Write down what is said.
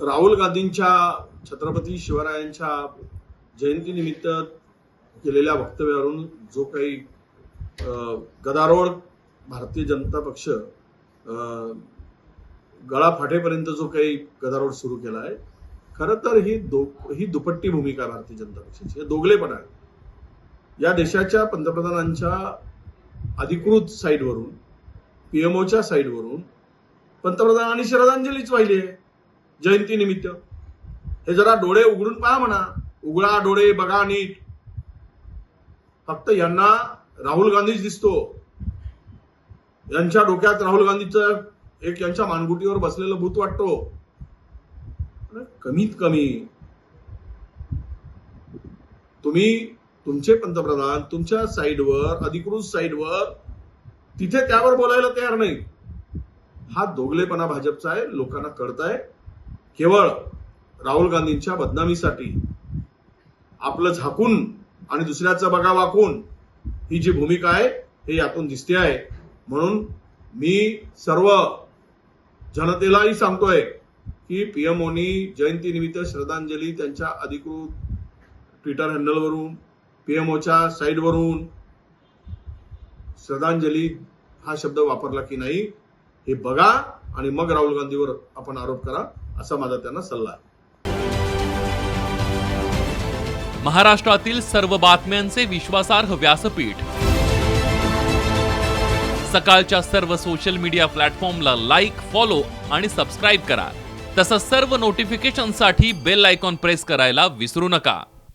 राहुल गांधींच्या छत्रपती शिवरायांच्या जयंतीनिमित्त केलेल्या वक्तव्यावरून जो काही गदारोळ भारतीय जनता पक्ष गळा फाटेपर्यंत जो काही गदारोळ सुरू केला आहे खरं तर ही दो ही दुपट्टी भूमिका भारतीय जनता पक्षाची हे दोगलेपणा आहे या देशाच्या पंतप्रधानांच्या अधिकृत साईटवरून पीएमओच्या साईटवरून पंतप्रधानांनी श्रद्धांजलीच वाहिली आहे. जयंतीनिमित्त हे जरा डोळे उघडून पहा म्हणा. उघडा डोळे बघा नीट. फक्त यांना राहुल गांधीच दिसतो. यांच्या डोक्यात राहुल गांधीचं एक यांच्या मानगुटीवर बसलेलं भूत वाटतो. कमीत कमी तुम्ही तुमचे पंतप्रधान तुमच्या साईडवर अधिकृत साईडवर तिथे त्यावर बोलायला तयार नाही. हा दोगलेपणा भाजपचा आहे लोकांना कळत आहे केवळ राहुल गांधींच्या बदनामीसाठी आपलं झाकून आणि दुसऱ्याचं बघा वाकून ही जी भूमिका आहे हे यातून दिसते आहे. म्हणून मी सर्व जनतेलाही सांगतोय की पीएमओनी जयंतीनिमित्त श्रद्धांजली त्यांच्या अधिकृत ट्विटर हँडलवरून पीएमओच्या साईडवरून श्रद्धांजली हा शब्द वापरला की नाही हे बघा. आणि मग राहुल गांधीवर आपण आरोप करा असा माझा त्यांना सल्ला आहे. महाराष्ट्रातील सर्व बातम्यांचे विश्वासार्ह व्यासपीठ. सकाळच्या सर्व सोशल मीडिया प्लॅटफॉर्मला लाईक फॉलो आणि सबस्क्राईब करा. तसंच सर्व नोटिफिकेशनसाठी बेल आयकॉन प्रेस करायला विसरू नका.